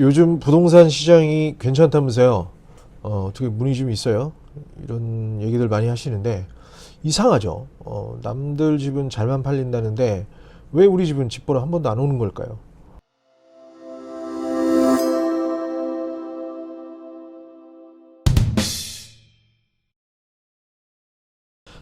요즘 부동산 시장이 괜찮다면서요. 어, 어떻게 문의 좀 있어요? 이런 얘기들 많이 하시는데 이상하죠. 어, 남들 집은 잘만 팔린다는데 왜 우리 집은 집 보러 한 번도 안 오는 걸까요?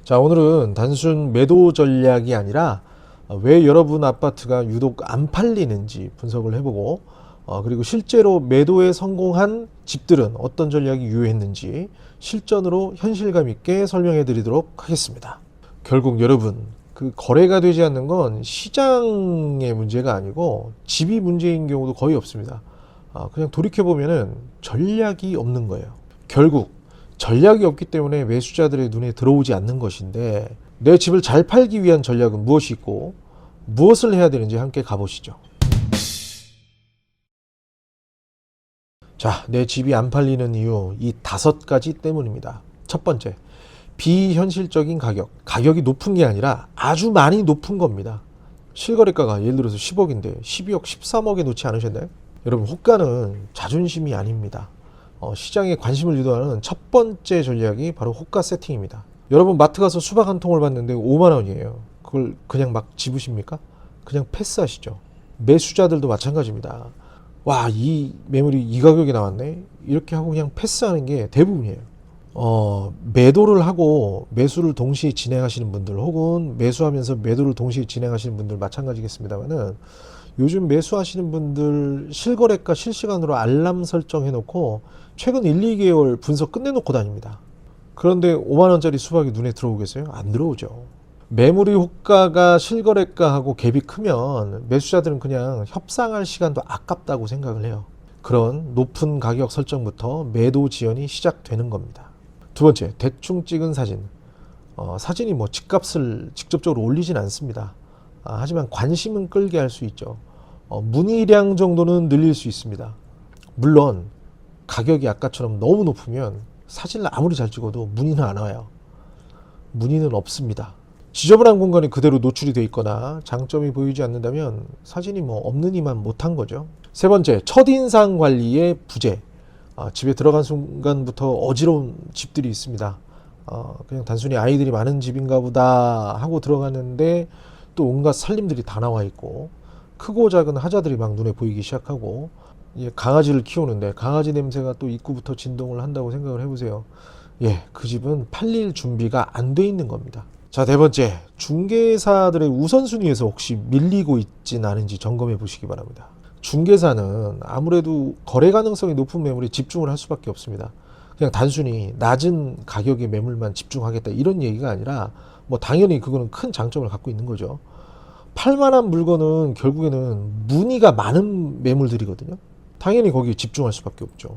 자, 오늘은 단순 매도 전략이 아니라 어, 왜 여러분 아파트가 유독 안 팔리는지 분석을 해보고 어, 그리고 실제로 매도에 성공한 집들은 어떤 전략이 유효했는지 실전으로 현실감 있게 설명해 드리도록 하겠습니다. 결국 여러분 그 거래가 되지 않는 건 시장의 문제가 아니고 집이 문제인 경우도 거의 없습니다. 아, 그냥 돌이켜 보면은 전략이 없는 거예요. 결국 전략이 없기 때문에 매수자들의 눈에 들어오지 않는 것인데 내 집을 잘 팔기 위한 전략은 무엇이 있고 무엇을 해야 되는지 함께 가보시죠. 자, 내 집이 안 팔리는 이유 이 다섯 가지 때문입니다. 첫 번째, 비현실적인 가격. 가격이 높은 게 아니라 아주 많이 높은 겁니다. 실거래가가 예를 들어서 10억인데 12억, 13억에 놓지 않으셨나요? 여러분, 호가는 자존심이 아닙니다. 어, 시장에 관심을 유도하는 첫 번째 전략이 바로 호가 세팅입니다. 여러분 마트 가서 수박 한 통을 봤는데 5만 원이에요. 그걸 그냥 막 집으십니까? 그냥 패스하시죠. 매수자들도 마찬가지입니다. 와, 이 매물이 이 가격에 나왔네? 이렇게 하고 그냥 패스하는 게 대부분이에요. 어, 매도를 하고 매수를 동시에 진행하시는 분들 혹은 매수하면서 매도를 동시에 진행하시는 분들 마찬가지겠습니다만은 요즘 매수하시는 분들 실거래가 실시간으로 알람 설정해 놓고 최근 1, 2개월 분석 끝내 놓고 다닙니다. 그런데 5만 원짜리 수박이 눈에 들어오겠어요? 안 들어오죠. 매물이 호가가 실거래가하고 갭이 크면 매수자들은 그냥 협상할 시간도 아깝다고 생각을 해요. 그런 높은 가격 설정부터 매도 지연이 시작되는 겁니다. 두 번째, 대충 찍은 사진. 어, 사진이 뭐 집값을 직접적으로 올리진 않습니다. 아, 하지만 관심은 끌게 할 수 있죠. 어, 문의량 정도는 늘릴 수 있습니다. 물론 가격이 아까처럼 너무 높으면 사진을 아무리 잘 찍어도 문의는 안 와요. 문의는 없습니다. 지저분한 공간이 그대로 노출이 돼 있거나 장점이 보이지 않는다면 사진이 뭐 없는 이만 못한 거죠. 세 번째, 첫인상 관리의 부재. 아, 집에 들어간 순간부터 어지러운 집들이 있습니다. 어, 그냥 단순히 아이들이 많은 집인가 보다 하고 들어갔는데 또 온갖 살림들이 다 나와 있고 크고 작은 하자들이 막 눈에 보이기 시작하고 예, 강아지를 키우는데 강아지 냄새가 또 입구부터 진동을 한다고 생각을 해보세요. 예, 그 집은 팔릴 준비가 안 돼 있는 겁니다. 자, 네 번째. 중개사들의 우선순위에서 혹시 밀리고 있진 않은지 점검해 보시기 바랍니다. 중개사는 아무래도 거래 가능성이 높은 매물에 집중을 할 수밖에 없습니다. 그냥 단순히 낮은 가격의 매물만 집중하겠다 이런 얘기가 아니라 뭐 당연히 그거는 큰 장점을 갖고 있는 거죠. 팔만한 물건은 결국에는 문의가 많은 매물들이거든요. 당연히 거기에 집중할 수밖에 없죠.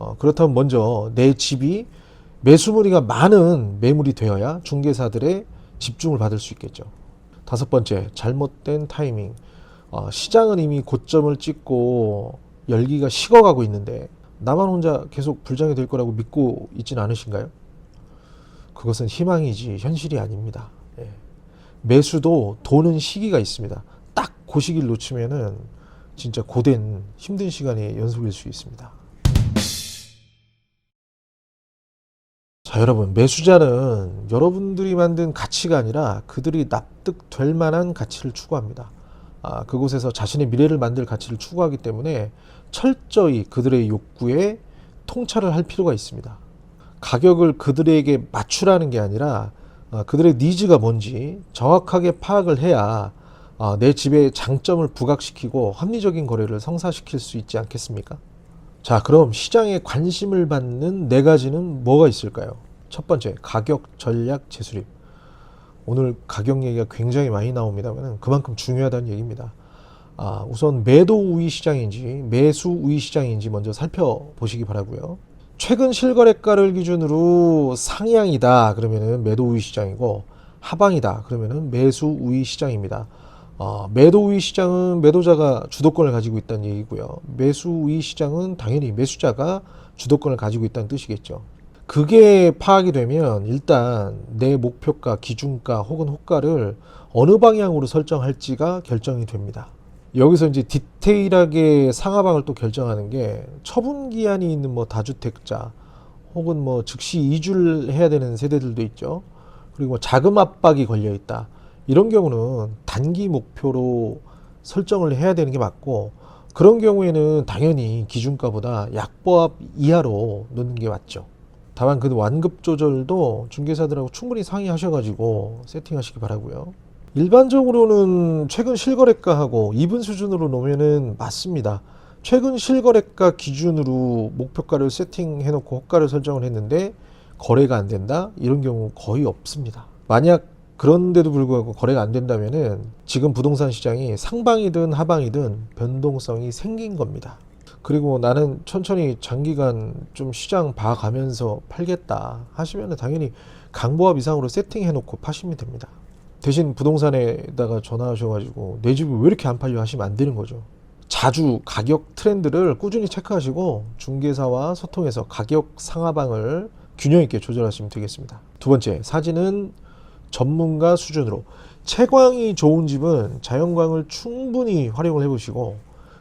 어, 그렇다면 먼저 내 집이 매수 문의가 많은 매물이 되어야 중개사들의 집중을 받을 수 있겠죠. 다섯 번째, 잘못된 타이밍. 어, 시장은 이미 고점을 찍고 열기가 식어가고 있는데 나만 혼자 계속 불장이 될 거라고 믿고 있진 않으신가요? 그것은 희망이지 현실이 아닙니다. 예. 매수도 도는 시기가 있습니다. 딱 그 시기를 놓치면은 진짜 고된 힘든 시간이 연속일 수 있습니다. 자, 여러분, 매수자는 여러분들이 만든 가치가 아니라 그들이 납득될 만한 가치를 추구합니다. 아, 그곳에서 자신의 미래를 만들 가치를 추구하기 때문에 철저히 그들의 욕구에 통찰을 할 필요가 있습니다. 가격을 그들에게 맞추라는 게 아니라 아, 그들의 니즈가 뭔지 정확하게 파악을 해야 아, 내 집의 장점을 부각시키고 합리적인 거래를 성사시킬 수 있지 않겠습니까? 자, 그럼 시장에 관심을 받는 네 가지는 뭐가 있을까요? 첫 번째, 가격 전략 재수립. 오늘 가격 얘기가 굉장히 많이 나옵니다만 그만큼 중요하다는 얘기입니다. 아, 우선 매도 우위 시장인지 매수 우위 시장인지 먼저 살펴보시기 바라고요. 최근 실거래가를 기준으로 상향이다 그러면은 매도 우위 시장이고 하방이다 그러면은 매수 우위 시장입니다. 어, 매도 우위 시장은 매도자가 주도권을 가지고 있다는 얘기고요. 매수 우위 시장은 당연히 매수자가 주도권을 가지고 있다는 뜻이겠죠. 그게 파악이 되면 일단 내 목표가, 기준가 혹은 호가를 어느 방향으로 설정할지가 결정이 됩니다. 여기서 이제 디테일하게 상하방을 또 결정하는 게 처분 기한이 있는 뭐 다주택자 혹은 뭐 즉시 이주를 해야 되는 세대들도 있죠. 그리고 뭐 자금 압박이 걸려 있다. 이런 경우는 단기 목표로 설정을 해야 되는 게 맞고 그런 경우에는 당연히 기준가보다 약보합 이하로 놓는 게 맞죠. 다만 그 완급 조절도 중개사들하고 충분히 상의하셔가지고 세팅하시기 바라고요. 일반적으로는 최근 실거래가하고 이분 수준으로 놓으면은 맞습니다. 최근 실거래가 기준으로 목표가를 세팅해놓고 호가를 설정을 했는데 거래가 안 된다 이런 경우 거의 없습니다. 만약 그런데도 불구하고 거래가 안 된다면은 지금 부동산 시장이 상방이든 하방이든 변동성이 생긴 겁니다. 그리고 나는 천천히 장기간 좀 시장 봐가면서 팔겠다 하시면 당연히 강보합 이상으로 세팅해 놓고 파시면 됩니다. 대신 부동산에다가 전화하셔가지고 내 집이 왜 이렇게 안 팔려 하시면 안 되는 거죠. 자주 가격 트렌드를 꾸준히 체크하시고 중개사와 소통해서 가격 상하방을 균형 있게 조절하시면 되겠습니다. 두 번째, 사진은 전문가 수준으로 채광이 좋은 집은 자연광을 충분히 활용을 해보시고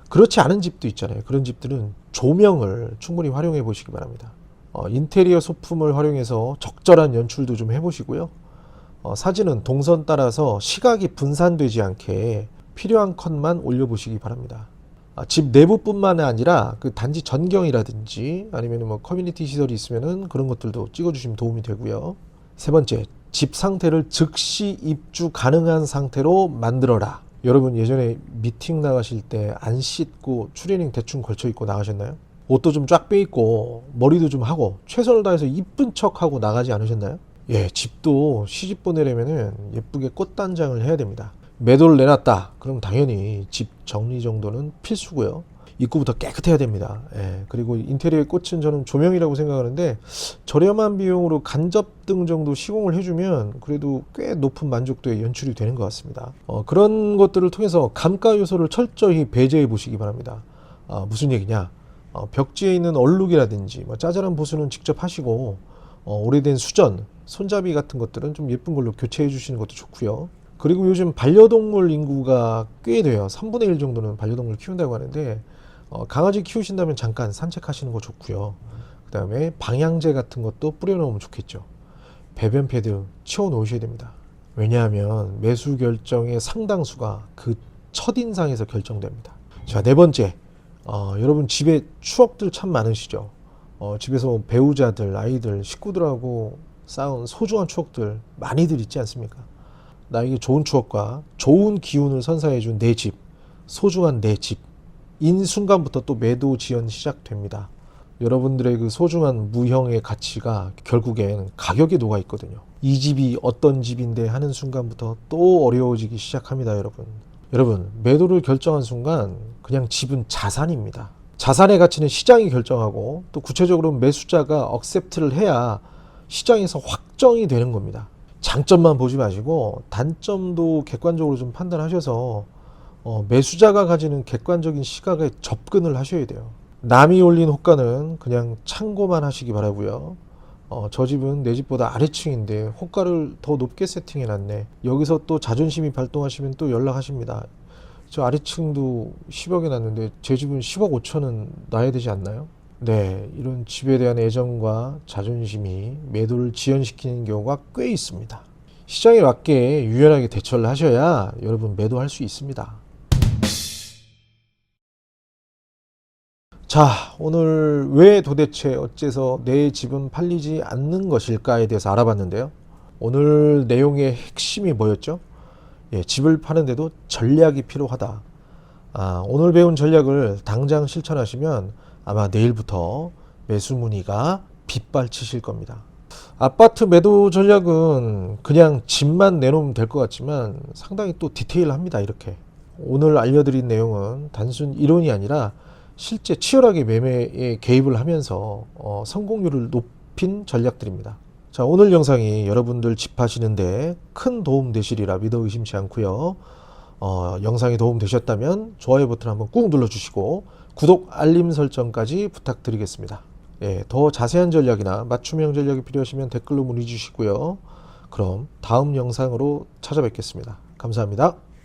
그렇지 않은 집도 있잖아요. 그런 집들은 조명을 충분히 활용해 보시기 바랍니다. 어, 인테리어 소품을 활용해서 적절한 연출도 좀 해보시고요. 어, 사진은 동선 따라서 시각이 분산되지 않게 필요한 컷만 올려보시기 바랍니다. 아, 집 내부뿐만 아니라 그 단지 전경이라든지 아니면 뭐 커뮤니티 시설이 있으면은 그런 것들도 찍어주시면 도움이 되고요. 세 번째, 집 상태를 즉시 입주 가능한 상태로 만들어라. 여러분 예전에 미팅 나가실 때 안 씻고 추리닝 대충 걸쳐 입고 나가셨나요? 옷도 좀 쫙 빼입고 머리도 좀 하고 최선을 다해서 이쁜 척 하고 나가지 않으셨나요? 예, 집도 시집 보내려면은 예쁘게 꽃단장을 해야 됩니다. 매도를 내놨다. 그럼 당연히 집 정리 정도는 필수고요. 입구부터 깨끗해야 됩니다. 예, 그리고 인테리어의 꽃은 저는 조명이라고 생각하는데 저렴한 비용으로 간접등 정도 시공을 해주면 그래도 꽤 높은 만족도의 연출이 되는 것 같습니다. 어, 그런 것들을 통해서 감가 요소를 철저히 배제해 보시기 바랍니다. 아, 무슨 얘기냐? 어, 벽지에 있는 얼룩이라든지 뭐 짜잘한 보수는 직접 하시고 어, 오래된 수전, 손잡이 같은 것들은 좀 예쁜 걸로 교체해 주시는 것도 좋고요. 그리고 요즘 반려동물 인구가 꽤 돼요. 3분의 1 정도는 반려동물 키운다고 하는데 어, 강아지 키우신다면 잠깐 산책하시는 거 좋고요. 그 다음에 방향제 같은 것도 뿌려놓으면 좋겠죠. 배변 패드 치워 놓으셔야 됩니다. 왜냐하면 매수 결정의 상당수가 그 첫인상에서 결정됩니다. 자, 네 번째. 어, 여러분 집에 추억들 참 많으시죠? 어, 집에서 배우자들, 아이들, 식구들하고 쌓은 소중한 추억들 많이들 있지 않습니까? 나에게 좋은 추억과 좋은 기운을 선사해준 내 집, 소중한 내 집. 인 순간부터 또 매도 지연 시작됩니다. 여러분들의 그 소중한 무형의 가치가 결국엔 가격에 녹아 있거든요. 이 집이 어떤 집인데 하는 순간부터 또 어려워지기 시작합니다, 여러분. 여러분, 매도를 결정한 순간 그냥 집은 자산입니다. 자산의 가치는 시장이 결정하고 또 구체적으로 매수자가 억셉트를 해야 시장에서 확정이 되는 겁니다. 장점만 보지 마시고 단점도 객관적으로 좀 판단하셔서 어, 매수자가 가지는 객관적인 시각에 접근을 하셔야 돼요. 남이 올린 호가는 그냥 참고만 하시기 바라고요. 어, 저 집은 내 집보다 아래층인데 호가를 더 높게 세팅해 놨네. 여기서 또 자존심이 발동하시면 또 연락하십니다. 저 아래층도 10억에 놨는데 제 집은 10억 5천은 놔야 되지 않나요? 네, 이런 집에 대한 애정과 자존심이 매도를 지연시키는 경우가 꽤 있습니다. 시장에 맞게 유연하게 대처를 하셔야 여러분 매도할 수 있습니다. 자, 오늘 왜 도대체 어째서 내 집은 팔리지 않는 것일까에 대해서 알아봤는데요. 오늘 내용의 핵심이 뭐였죠? 예, 집을 파는데도 전략이 필요하다. 아, 오늘 배운 전략을 당장 실천하시면 아마 내일부터 매수 문의가 빗발치실 겁니다. 아파트 매도 전략은 그냥 집만 내놓으면 될 것 같지만 상당히 또 디테일합니다. 이렇게. 오늘 알려드린 내용은 단순 이론이 아니라 실제 치열하게 매매에 개입을 하면서 어, 성공률을 높인 전략들입니다. 자, 오늘 영상이 여러분들 집하시는데 큰 도움 되시리라 믿어 의심치 않고요. 어, 영상이 도움 되셨다면 좋아요 버튼 한번 꾹 눌러주시고 구독, 알림 설정까지 부탁드리겠습니다. 예, 더 자세한 전략이나 맞춤형 전략이 필요하시면 댓글로 문의 주시고요. 그럼 다음 영상으로 찾아뵙겠습니다. 감사합니다.